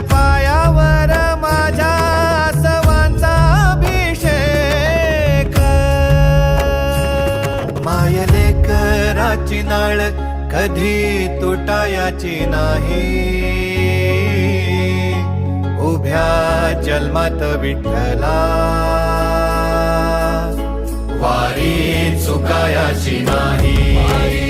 पायावर माझ्या सवांचा अभिषेक. मायले कराची नाळ कधी तुटायाची नाही. उभ्या जन्मात विठ्ठला. वारी चुकायाची नाही.